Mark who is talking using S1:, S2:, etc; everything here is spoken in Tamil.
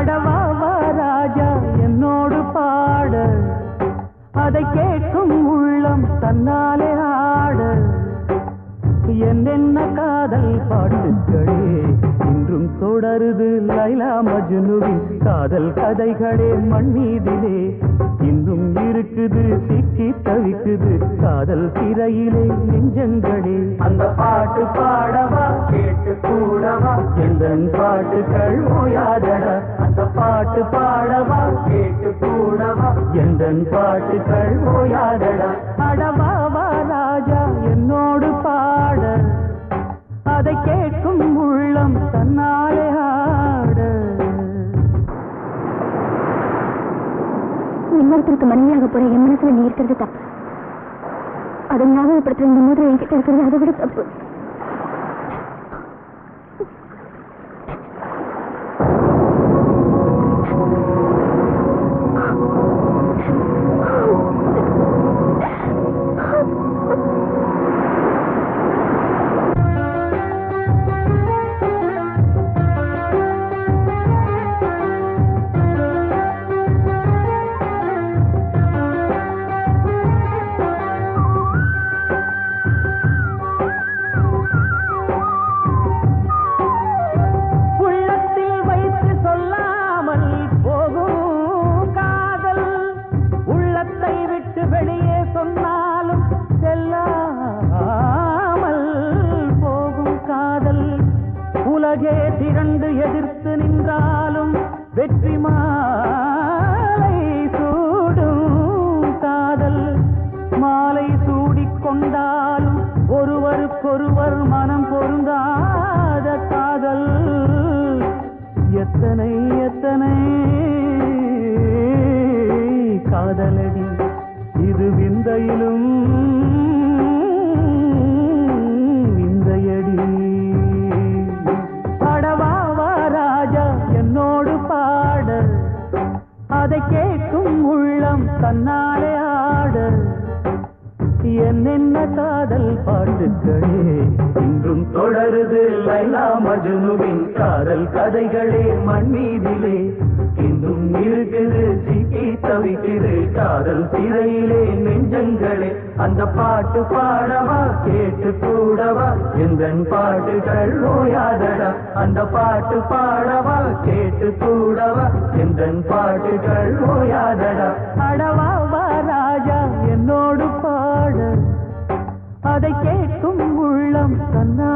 S1: அடவாவா ராஜா என்னோடு பாட. அதை கேட்கும் உள்ளம் தன்னாலே ஆட. என்னென்ன காதல் பாட்டுகளே இன்றும் தொடருது லைலா மஜ்னுவின் காதல் கதைகளே மண்ணீதிலே இன்னும் இருக்குது சிக்கி தவிக்குது காதல் திரையிலே நெஞ்சங்களே. அந்த பாட்டு பாடவா கேட்டு கூடவா? எந்த பாட்டுகள் ஓயாதடா? பாட்டு பாடவா கேட்டு கூடவா? எந்தன் பாட்டுகள் ஓயாதடா அடவாவா ராஜா என்னோடு பாட. அதை கேட்கும் உள்ளம் தன்னாலே ஆட.
S2: இன்னொருத்தருக்கு மனைவியாக போற என் மனசுல நீ இருக்கிறது தப்பு. அதை ஞாபகப்படுத்துற இந்த மாதிரி என்கிட்ட இருக்கிறது அதை விட தப்பு.
S1: உலகே திரண்டு எதிர்த்து நின்றாலும் வெற்றி மாலை சூடும் காதல். மாலை சூடிக் கொண்டாலும் ஒருவருக்கொருவர் மனம் பொருந்தாத காதல். எத்தனை எத்தனை காதலடி இது விந்தையிலும் அதை கேட்கும் உள்ளம் தன்னாலே ஆட. என்னென்ன காதல் பாட்டுக்களே. இன்றும் தொடருது லைலா மஜ்னுவின் காதல் கதைகளே மண் மீதிலே இன்னும் இருக்குது தவிக்குது காதல் சிறையிலே நெஞ்சங்களே அந்த பாட்டு பாடவா கேட்டு கூடவா? எந்த பாட்டுகள் ஓயாதடா அந்த பாட்டு பாடவா கேட்டு கூடவா? எந்த பாட்டுகள் ஓயாதடா? அடவாவா ராஜா என்னோடு பாட. அதை கேட்கும் உள்ளம் தன்னா